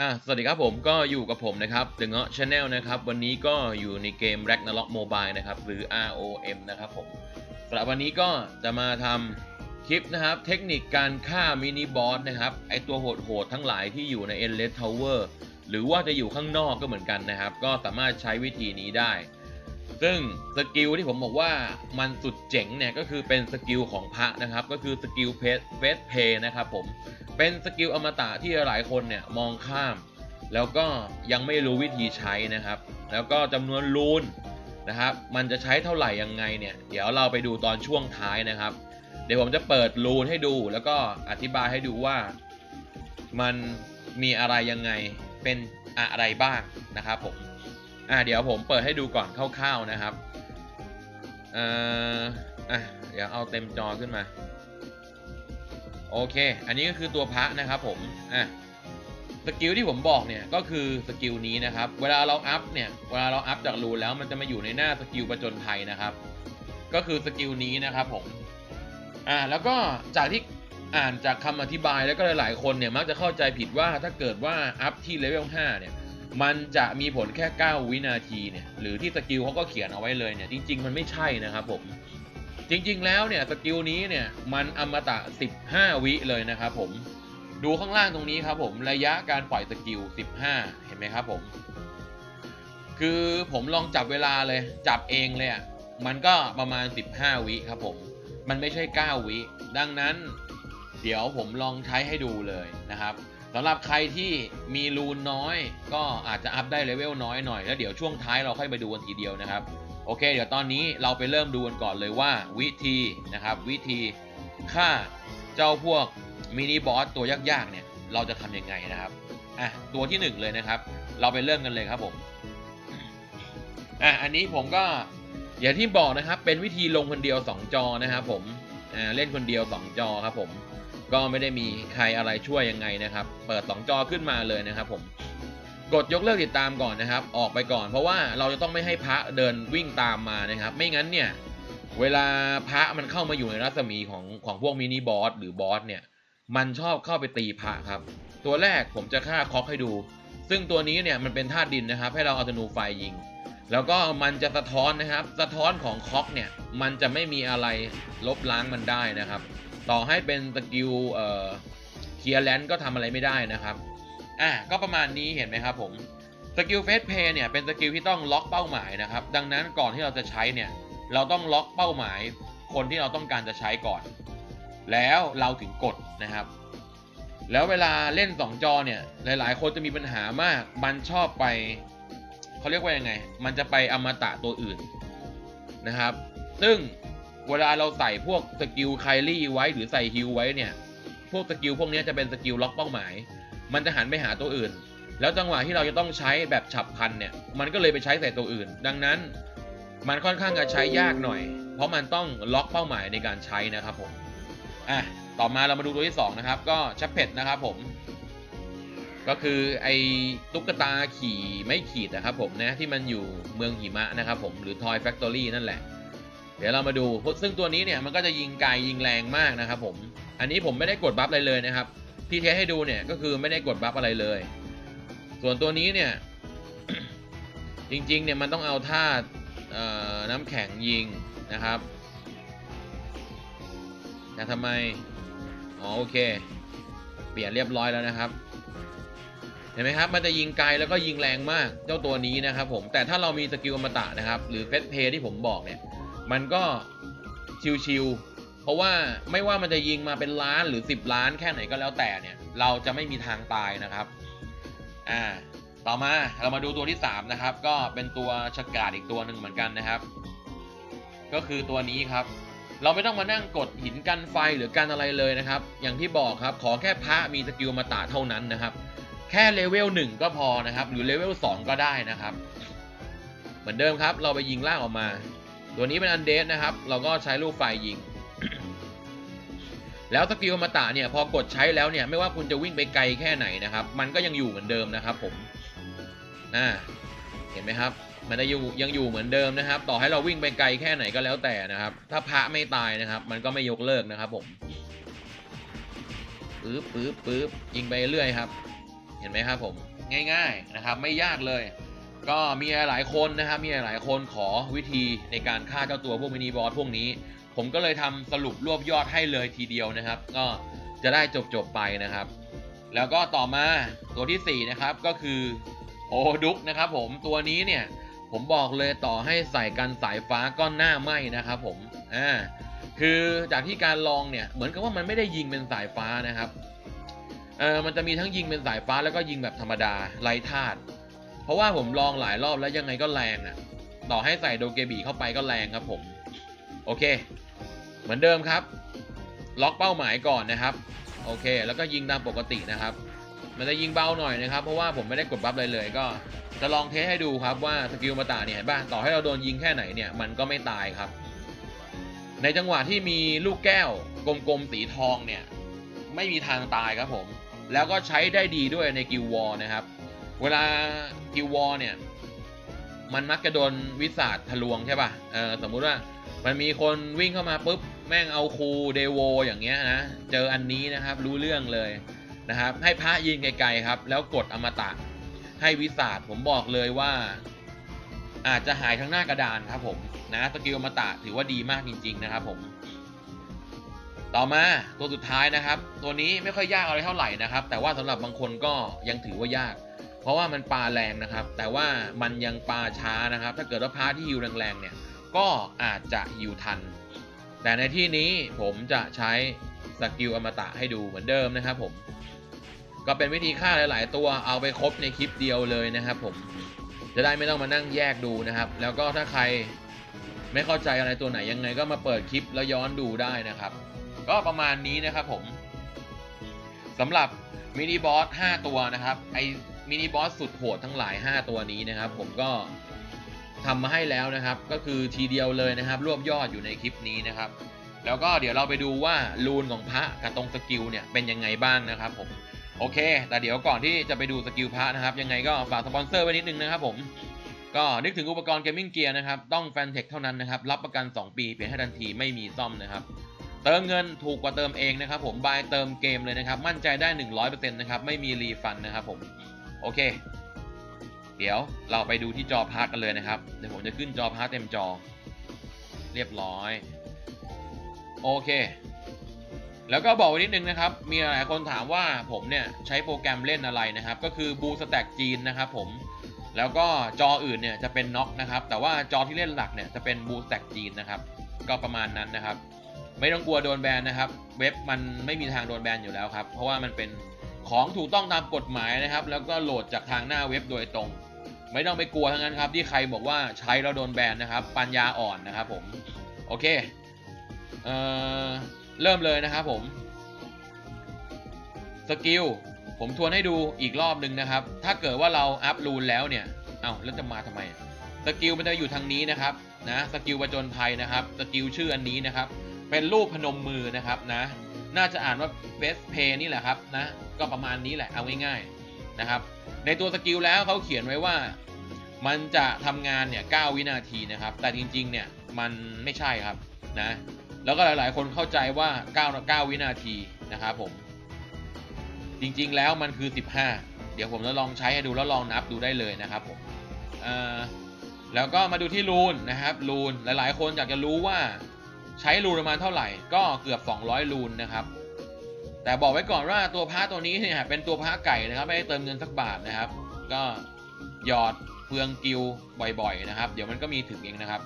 อ่าสวัสดีครับผมก็อยู่กับผมนะครับ The งาะ Channel นะครับ วันนี้ก็อยู่ในเกม Ragnarok Mobile นะครับ หรือ ROM นะครับผมสำหรับวันนี้ก็จะมาทำคลิปนะครับ เทคนิคการฆ่ามินิบอสนะครับ ไอตัวโหดๆทั้งหลายที่อยู่ใน Endless Tower หรือว่าจะอยู่ข้างนอกก็เหมือนกันนะครับ ก็สามารถใช้วิธีนี้ได้ ซึ่งสกิลที่ผมบอกว่ามันสุดเจ๋งเนี่ยก็คือเป็นสกิลของพระนะครับ ก็คือสกิลเพสเฟสเพย์นะครับผม เป็นสกิลอมตะที่หลายคนเนี่ยมองข้าม แล้วก็ยังไม่รู้วิธีใช้นะครับ แล้วก็จำนวนรูนนะครับ มันจะใช้เท่าไหร่ยังไงเนี่ยเดี๋ยวเราไปดูตอนช่วงท้ายนะครับ เดี๋ยวผมจะเปิดรูนให้ดู แล้วก็อธิบายให้ดูว่ามันมีอะไรยังไงเป็นอะไรบ้างนะครับผมอะเดี๋ยวผมเปิดให้ดูก่อนคร่าวๆนะครับเอ่ออะเดี๋ยวเอาเต็มจอขึ้นมา โอเค อันนี้ก็คือตัวพระนะครับผม อะ สกิลที่ผมบอกเนี่ยก็คือสกิลนี้นะครับ เวลาเราอัพเนี่ย เวลาเราอัพจากรูนแล้วมันจะมาอยู่ในหน้าสกิลประจนภัยนะครับ ก็คือสกิลนี้นะครับผม อ่า แล้วก็จากที่อ่านจากคำอธิบายแล้วก็หลาย ๆ คนเนี่ยมักจะเข้าใจผิดว่าถ้าเกิดว่าอัพที่เลเวล5เนี่ย มันจะมีผลแค่ 9 วินาทีเนี่ย หรือที่สกิลเขาก็เขียนเอาไว้เลยเนี่ย จริง ๆ มันไม่ใช่นะครับผม จริงๆแล้วเนี่ยสกิลนี้เนี่ยมันอมตะ 15 วิเลยนะครับผมดูข้างล่างตรงนี้ครับผมระยะการปล่อยสกิล 15 เห็นไหมครับผม คือผมลองจับเวลาเลยจับเองเลยอะมันก็ประมาณ 15 วิครับผม มันไม่ใช่ 9 วิ ดังนั้นเดี๋ยวผมลองใช้ให้ดูเลยนะครับสำหรับใครที่มีรูนน้อย ก็อาจจะอัพได้เลเวลน้อยหน่อยแล้วเดี๋ยวช่วงท้ายเราค่อยไปดูกันทีเดียวนะครับ โอเค เดี๋ยวตอนนี้เราไปเริ่มดูกันก่อนเลยว่าวิธีนะครับวิธีฆ่าเจ้าพวกมินิบอสตัวยากๆเนี่ยเราจะทำยังไงนะครับอะตัวที่หนึ่งเลยนะครับ เราไปเริ่มกันเลยครับผมอะอันนี้ผมก็อย่างที่บอกนะครับ เป็นวิธีลงคนเดียว 2 จอนะครับผมอ่าเล่นคนเดียว 2 จอครับผมก็ไม่ได้มีใครอะไรช่วยยังไงนะครับ เปิด 2 จอขึ้นมาเลยนะครับผม กดยกเลิกติดตามก่อนนะครับ ออกไปก่อน เพราะว่าเราจะต้องไม่ให้พระเดินวิ่งตามมานะครับ ไม่งั้นเนี่ย เวลาพระมันเข้ามาอยู่ในรัศมีของของพวกมินิบอสหรือบอสเนี่ย มันชอบเข้าไปตีพระครับ ตัวแรกผมจะฆ่าคอกให้ดู ซึ่งตัวนี้เนี่ยมันเป็นธาตุดินนะครับ ให้เราเอาธนูไฟยิง แล้วก็มันจะสะท้อนนะครับ สะท้อนของคอกเนี่ย มันจะไม่มีอะไรลบล้างมันได้นะครับ ต่อให้เป็นสกิลเอ่อเคลียร์แลนด์ก็ทำอะไรไม่ได้นะครับ อะก็ประมาณนี้เห็นไหมครับผมสกิลเฟสเพย์เนี่ยเป็นสกิลที่ต้องล็อกเป้าหมายนะครับ ดังนั้นก่อนที่เราจะใช้เนี่ยเราต้องล็อกเป้าหมาย คนที่เราต้องการจะใช้ก่อน แล้วเราถึงกดนะครับ แล้วเวลาเล่น 2 จอเนี่ยหลาย ๆ คนจะมีปัญหามาก มันชอบไปเขาเรียกว่ายังไง มันจะไปอมตะตัวอื่นนะครับ ซึ่งเวลาเราใส่พวกสกิลไคลี่ไว้หรือใส่ฮิลไว้เนี่ยพวกสกิลพวกนี้จะเป็นสกิลล็อกเป้าหมาย มันจะหันไปหาตัวอื่น แล้วจังหวะที่เราจะต้องใช้แบบฉับพลันเนี่ย มันก็เลยไปใช้ใส่ตัวอื่น ดังนั้น มันค่อนข้างจะใช้ยากหน่อย เพราะมันต้องล็อกเป้าหมายในการใช้นะครับผมอะต่อมาเรามาดูตัวที่สองนะครับ ก็ชัปเพดนะครับผม ก็คือไอ้ตุ๊กตาขี่ไม่ขีดนะครับผมนะที่มันอยู่เมืองหิมะนะครับผมหรือ Toy Factory นั่นแหละ เดี๋ยวเรามาดูซึ่งตัวนี้เนี่ยมันก็จะยิงไกลยิงแรงมากนะครับผม อันนี้ผมไม่ได้กดบัฟอะไรเลยนะครับ ที่เทสให้ดูเนี่ยก็คือไม่ได้กดบัฟอะไรเลย ส่วนตัวนี้เนี่ย จริงๆเนี่ยมันต้องเอาท่าน้ำแข็งยิงนะครับแต่ทำไม อ๋อโอเค เปลี่ยนเรียบร้อยแล้วนะครับ เห็นไหมครับ มันจะยิงไกลแล้วก็ยิงแรงมากเจ้าตัวนี้นะครับผม แต่ถ้าเรามีสกิลอมตะนะครับ หรือเฟสเพย์ที่ผมบอกเนี่ย มันก็ชิวๆ เพราะว่าไม่ว่ามันจะยิงมาเป็นล้านหรือ 10 ล้านแค่ไหนก็แล้วแต่เนี่ย เราจะไม่มีทางตายนะครับอ่าต่อมาเรามาดูตัวที่ 3 นะครับ ก็เป็นตัวชกาดอีกตัวหนึ่งเหมือนกันนะครับ ก็คือตัวนี้ครับ เราไม่ต้องมานั่งกดหินกันไฟหรือกันอะไรเลยนะครับ อย่างที่บอกครับขอแค่พระมีสกิลมาตะเท่านั้นนะครับ แค่เลเวล1ก็พอนะครับ หรือเลเวล2ก็ได้นะครับ เหมือนเดิมครับ เราไปยิงล่างออกมา ตัวนี้เป็นอันเดสนะครับ เราก็ใช้ลูกไฟยิง แล้วสกิลอมาตะเนี่ยพอกดใช้แล้วเนี่ยไม่ว่าคุณจะวิ่งไปไกลแค่ไหนนะครับ มันก็ยังอยู่เหมือนเดิมนะครับผมอ่าเห็นไหมครับ มันจะอยู่ยังอยู่เหมือนเดิมนะครับ ต่อให้เราวิ่งไปไกลแค่ไหนก็แล้วแต่นะครับ ถ้าพระไม่ตายนะครับ มันก็ไม่ยกเลิกนะครับผมปึ๊บปึ๊บปึ๊บยิงไปเรื่อยครับ เห็นไหมครับผมง่าย ๆนะครับ ไม่ยากเลย ก็มีหลายคนนะครับ มีหลายคนขอวิธีในการฆ่าเจ้าตัวพวกมินิบอสพวกนี้ ผมก็เลยทำสรุปรวบยอดให้เลยทีเดียวนะครับ ก็จะได้จบๆไปนะครับ แล้วก็ต่อมาตัวที่4นะครับก็คือโอดุกนะครับ ผมตัวนี้เนี่ยผมบอกเลยต่อให้ใส่กันสายฟ้าก็หน้าไหมนะครับ ผมอ่าคือจากที่การลองเนี่ยเหมือนกับว่ามันไม่ได้ยิงเป็นสายฟ้านะครับเออมันจะมีทั้งยิงเป็นสายฟ้าแล้วก็ยิงแบบธรรมดาไร้ธาตุเพราะว่าผมลองหลายรอบแล้วยังไงก็แรงอะ่ะ ต่อให้ใส่โดเกบีเข้าไปก็แรงครับผม โอเค เหมือนเดิมครับ ล็อกเป้าหมายก่อนนะครับ โอเค แล้วก็ยิงตามปกตินะครับ มันจะยิงเบาหน่อยนะครับ เพราะว่าผมไม่ได้กดบัฟเลยเลย ก็จะลองเทสให้ดูครับว่าสกิลมาตาเนี่ยเห็นป่ะต่อให้เราโดนยิงแค่ไหนเนี่ยมันก็ไม่ตายครับ ในจังหวะที่มีลูกแก้วกลมๆสีทองเนี่ยไม่มีทางตายครับผม แล้วก็ใช้ได้ดีด้วยในกิลวอลนะครับ เวลากิลวอลเนี่ยมันมักจะโดนวิสาดทะลวงใช่ป่ะเออสมมุติว่ามันมีคนวิ่งเข้ามาปุ๊บ แม่งเอาคูเดโวอย่างเงี้ยนะ เจออันนี้นะครับรู้เรื่องเลยนะครับ ให้พระยิงไกลๆครับ แล้วกดอมตะ ให้วิสาดผมบอกเลยว่า อาจจะหายทั้งหน้ากระดานครับผมนะสกิลอมตะถือว่าดีมากจริง ๆ นะครับผม ต่อมาตัวสุดท้ายนะครับ ตัวนี้ไม่ค่อยยากอะไรเท่าไหร่นะครับ แต่ว่าสำหรับบางคนก็ยังถือว่ายาก เพราะว่ามันปลาแรงนะครับ แต่ว่ามันยังปลาช้านะครับ ถ้าเกิดว่าพาที่ฮิวแรงๆเนี่ยก็อาจจะฮิวทัน แต่ในที่นี้ผมจะใช้สกิลอมตะให้ดูเหมือนเดิมนะครับผม ก็เป็นวิธีฆ่าหลาย ๆ ตัวเอาไปครบในคลิปเดียวเลยนะครับผม จะได้ไม่ต้องมานั่งแยกดูนะครับ แล้วก็ถ้าใครไม่เข้าใจอะไรตัวไหนยังไง ก็มาเปิดคลิปแล้วย้อนดูได้นะครับ ก็ประมาณนี้นะครับผมสำหรับมินิบอส 5 ตัวนะครับ ไอมินิบอสสุดโหดทั้งหลาย 5 ตัวนี้นะครับ ผมก็ ทำมาให้แล้วนะครับ ก็คือทีเดียวเลยนะครับ รวบยอดอยู่ในคลิปนี้นะครับ แล้วก็เดี๋ยวเราไปดูว่ารูนของพระกับตรงสกิลเนี่ยเป็นยังไงบ้างนะครับผมโอเค แต่เดี๋ยวก่อนที่จะไปดูสกิลพระนะครับ ยังไงก็ฝากสปอนเซอร์ไว้นิดนึงนะครับผมก็นึกถึงอุปกรณ์เกมมิ่งเกียร์นะครับ ต้องแฟนเทคเท่านั้นนะครับ รับประกัน 2 ปีเปลี่ยนให้ทันทีไม่มีซ่อมนะครับ เติมเงินถูกกว่าเติมเองนะครับ ผมบายเติมเกมเลยนะครับ มั่นใจได้ 100%นะครับ ไม่มีรีฟันนะครับผม โอเค เดี๋ยวเราไปดูที่จอพาร์ทกันเลยนะครับ เดี๋ยวผมจะขึ้นจอพาร์ทเต็มจอ เรียบร้อย โอเค แล้วก็บอกไว้นิดนึงนะครับ มีหลายคนถามว่าผมเนี่ยใช้โปรแกรมเล่นอะไรนะครับ ก็คือ b o o Stack จีนนะครับผม แล้วก็จออื่นเนี่ยจะเป็นน็อกนะครับ แต่ว่าจอที่เล่นหลักเนี่ยจะเป็น b o o Stack จีนนะครับ ก็ประมาณนั้นนะครับ ไม่ต้องกลัวโดนแบนนะครับ เว็บมันไม่มีทางโดนแบนอยู่แล้วครับ เพราะว่ามันเป็นของถูกต้องตามกฎหมายนะครับ แล้วก็โหลดจากทางหน้าเว็บโดยตรง ไม่ต้องไปกลัวทั้งนั้นครับ ที่ใครบอกว่าใช้แล้วโดนแบนนะครับ ปัญญาอ่อนนะครับผม โอเคเอ่อเริ่มเลยนะครับผมสกิลผมทวนให้ดูอีกรอบนึงนะครับ ถ้าเกิดว่าเราอัพรูนแล้วเนี่ย เอ้าแล้วจะมาทำไม สกิลมันจะอยู่ทางนี้นะครับ นะ สกิลประจนภัยนะครับ สกิลชื่ออันนี้นะครับ เป็นรูปพนมมือนะครับนะ น่าจะอ่านว่า best pay นี่แหละครับนะ ก็ประมาณนี้แหละ เอาง่ายๆนะครับ ในตัวสกิลแล้วเขาเขียนไว้ว่า มันจะทำงานเนี่ย9วินาทีนะครับ แต่จริงๆเนี่ยมันไม่ใช่ครับนะแล้วก็หลายๆ คนเข้าใจว่า 9 9 วินาทีนะครับผมจริงๆแล้วมันคือ 15 เดี๋ยวผมจะลองใช้ให้ดูแล้วลองนับดูได้เลยนะครับผมแล้วก็มาดูที่รูนนะครับรูนหลายๆ คนอยากจะรู้ว่าใช้รูนประมาณเท่าไหร่ ก็เกือบ 200 รูนนะครับแต่บอกไว้ก่อนว่าตัวพระตัวนี้เนี่ยเป็นตัวพระไก่นะครับ ไม่ได้เติมเงินสักบาทนะครับ ก็หยอด เฟืองกิวบ่อยๆนะครับ เดี๋ยวมันก็มีถึงเองนะครับ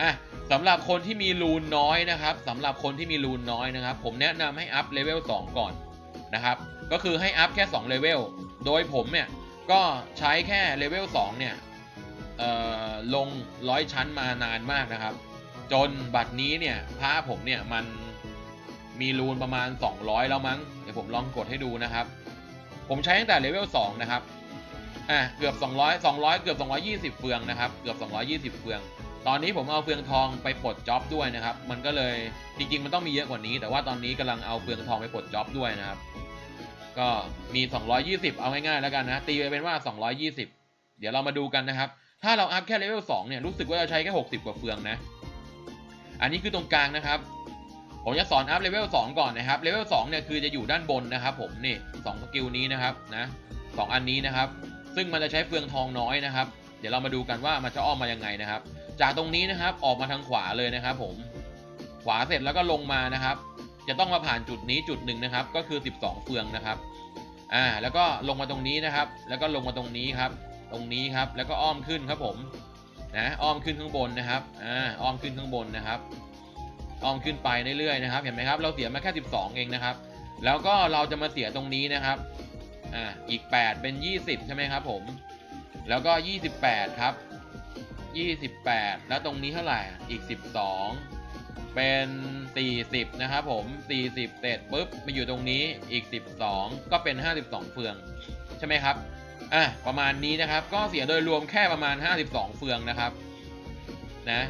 อะสำหรับคนที่มีรูนน้อยนะครับสำหรับคนที่มีรูนน้อยนะครับ ผมแนะนำให้อัพเลเวล2ก่อนนะครับ ก็คือให้อัพแค่2เลเวลโดยผมเนี่ยก็ใช้แค่เลเวล2เนี่ยเอ่อลงร้อยชั้นมานานมากนะครับ จนบัดนี้เนี่ยพระผมเนี่ยมันมีรูนประมาณ 200 แล้วมั้ง เดี๋ยวผมลองกดให้ดูนะครับ ผมใช้ตั้งแต่เลเวล2นะครับ อะเกือบ 200 200 เกือบ 220 เฟืองนะครับ เกือบ 220 เฟือง ตอนนี้ผมเอาเฟืองทองไปปลดจ็อบด้วยนะครับ มันก็เลยจริงๆ มันต้องมีเยอะกว่านี้ แต่ว่าตอนนี้กำลังเอาเฟืองทองไปปลดจ็อบด้วยนะครับ ก็มี 220 เอาง่ายๆแล้วกันนะ ตีไปเป็นว่า 220 เดี๋ยวเรามาดูกันนะครับ ถ้าเราอัพแค่เลเวล 2 เนี่ย รู้สึกว่าจะใช้แค่ 60 กว่าเฟืองนะ อันนี้คือตรงกลางนะครับ ผมจะสอนอัพเลเวล 2 ก่อนนะครับ เลเวล 2 เนี่ยคือจะอยู่ด้านบนนะครับ ผมนี่สองสกิลนี้นะครับนะ2อันนี้นะครับ ซึ่งมันจะใช้เฟืองทองน้อยนะครับ เดี๋ยวเรามาดูกันว่ามันจะอ้อมมายังไงนะครับ จากตรงนี้นะครับออกมาทางขวาเลยนะครับ ผม ขวาเสร็จแล้วก็ลงมานะครับ จะต้องมาผ่านจุดนี้จุดหนึ่งนะครับ ก็คือ 12 เฟืองนะครับอ่าแล้วก็ลงมาตรงนี้นะครับ แล้วก็ลงมาตรงนี้ครับ ตรงนี้ครับแล้วก็อ้อมขึ้นครับผมนะอ้อมขึ้นข้างบนนะครับอ่าอ้อมขึ้นข้างบนนะครับอ้อมขึ้นไปเรื่อยๆนะครับ เห็นไหมครับ เราเสียมาแค่ 12 เองนะครับ แล้วก็เราจะมาเสียตรงนี้นะครับ อ่าอีก 8 เป็น 20 ใช่ไหมครับผม แล้วก็ 28 ครับ 28 แล้วตรงนี้เท่าไหร่อีก 12 เป็น 40 นะครับผม 40 เสร็จปุ๊บมาอยู่ตรงนี้อีก 12 ก็เป็น 52 เฟือง ใช่ไหมครับอะประมาณนี้นะครับ ก็เสียโดยรวมแค่ประมาณ 52 เฟืองนะครับ นะ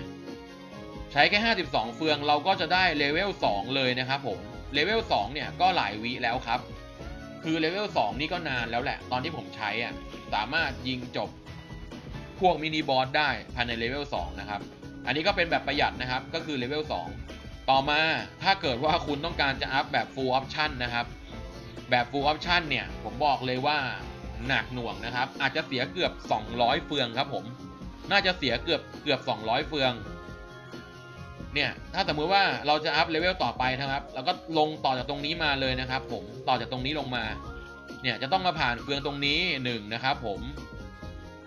ใช้แค่ 52 เฟืองเราก็จะได้เลเวล 2 เลยนะครับผม เลเวล 2 เนี่ยก็หลายวิแล้วครับ คือเลเวล2นี่ก็นานแล้วแหละ ตอนที่ผมใช้อะสามารถยิงจบพวกมินิบอสได้ภายในเลเวล2นะครับ อันนี้ก็เป็นแบบประหยัดนะครับ ก็คือเลเวล2ต่อมาถ้าเกิดว่าคุณต้องการจะอัพแบบ full option นะครับ แบบ full option เนี่ย ผมบอกเลยว่าหนักหน่วงนะครับ อาจจะเสียเกือบ 200 เฟืองครับผม น่าจะเสียเกือบเกือบ 200 เฟือง เนี่ยถ้าสมมติว่าเราจะอัพเลเวลต่อไปนะครับแล้วก็ลงต่อจากตรงนี้มาเลยนะครับ ผมต่อจากตรงนี้ลงมา เนี่ยจะต้องมาผ่านเฟืองตรงนี้1นะครับผม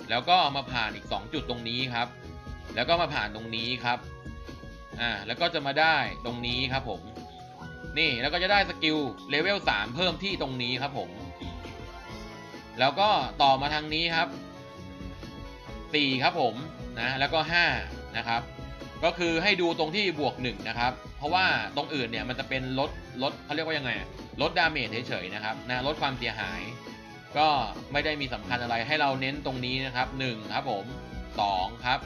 แล้วก็มาผ่านอีก 2 จุดตรงนี้ครับ แล้วก็มาผ่านตรงนี้ครับอ่าแล้วก็จะมาได้ตรงนี้ครับผมนี่แล้วก็จะได้สกิลเลเวล3เพิ่มที่ตรงนี้ครับผมแล้วก็ต่อมาทางนี้ครับ4ครับผมนะแล้วก็5นะครับ ก็คือให้ดูตรงที่บวก1นะครับ เพราะว่าตรงอื่นเนี่ยมันจะเป็นลดลดเขาเรียกว่ายังไงลดดาเมจเฉยๆนะครับนะลดความเสียหาย ก็ไม่ได้มีสำคัญอะไรให้เราเน้นตรงนี้นะครับ1ครับผม2ครับ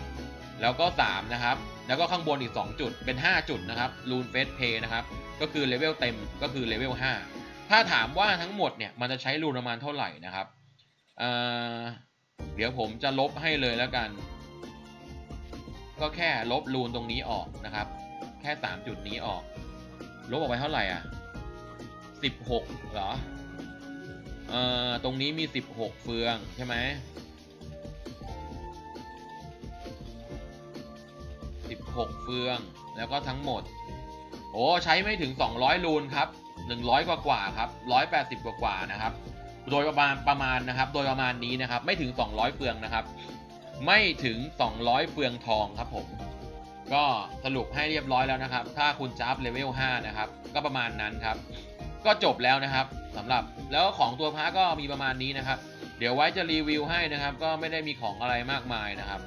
แล้วก็3นะครับแล้วก็ข้างบนอีก 2 จุดเป็น 5 จุดนะครับรูนเฟสเพย์นะครับก็คือเลเวลเต็มก็คือเลเวล5ถ้าถามว่าทั้งหมดเนี่ยมันจะใช้รูนประมาณเท่าไหร่นะครับเเดี๋ยวผมจะลบให้เลยแล้วกัน ก็แค่ลบรูนตรงนี้ออกนะครับ แค่ 3 จุดนี้ออก ลบออกไปเท่าไหร่อะ 16 เหรอ เอ่อ ตรงนี้มี 16 เฟืองใช่ไหม16 เฟืองแล้วก็ทั้งหมด โอ้ใช้ไม่ถึง 200 รูนครับ 100 กว่ากว่าครับ 180 กว่ากว่านะครับ โดยประมาณประมาณนะครับ โดยประมาณนี้นะครับ ไม่ถึง 200 เฟืองนะครับ ไม่ถึง 200เฟืองทองครับผม ก็สรุปให้เรียบร้อยแล้วนะครับ ถ้าคุณจะอัพเลเวล 5 นะครับ ก็ประมาณนั้นครับ ก็จบแล้วนะครับสำหรับแล้วของตัวพระก็มีประมาณนี้นะครับ เดี๋ยวไว้จะรีวิวให้นะครับ ก็ไม่ได้มีของอะไรมากมายนะครับ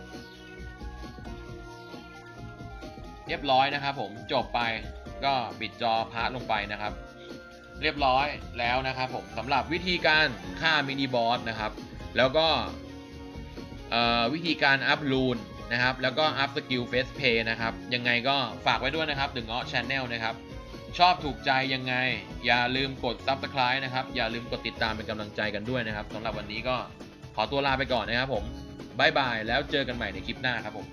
เรียบร้อยนะครับ ผมจบไปก็ปิดจอพาร์ทลงไปนะครับ เรียบร้อยแล้วนะครับ ผมสำหรับวิธีการฆ่ามินิบอสนะครับ แล้วก็ วิธีการอัพรูนนะครับ แล้วก็อัพสกิลเฟสเพย์นะครับ ยังไงก็ฝากไว้ด้วยนะครับถึงเงาะชแนลนะครับ ชอบถูกใจยังไง อย่าลืมกดซับสไคร b e นะครับ อย่าลืมกดติดตามเป็นกำลังใจกันด้วยนะครับสำหรับวันนี้ก็ขอตัวลาไปก่อนนะครับผมบายบายแล้วเจอกันใหม่ในคลิปหน้าครับผม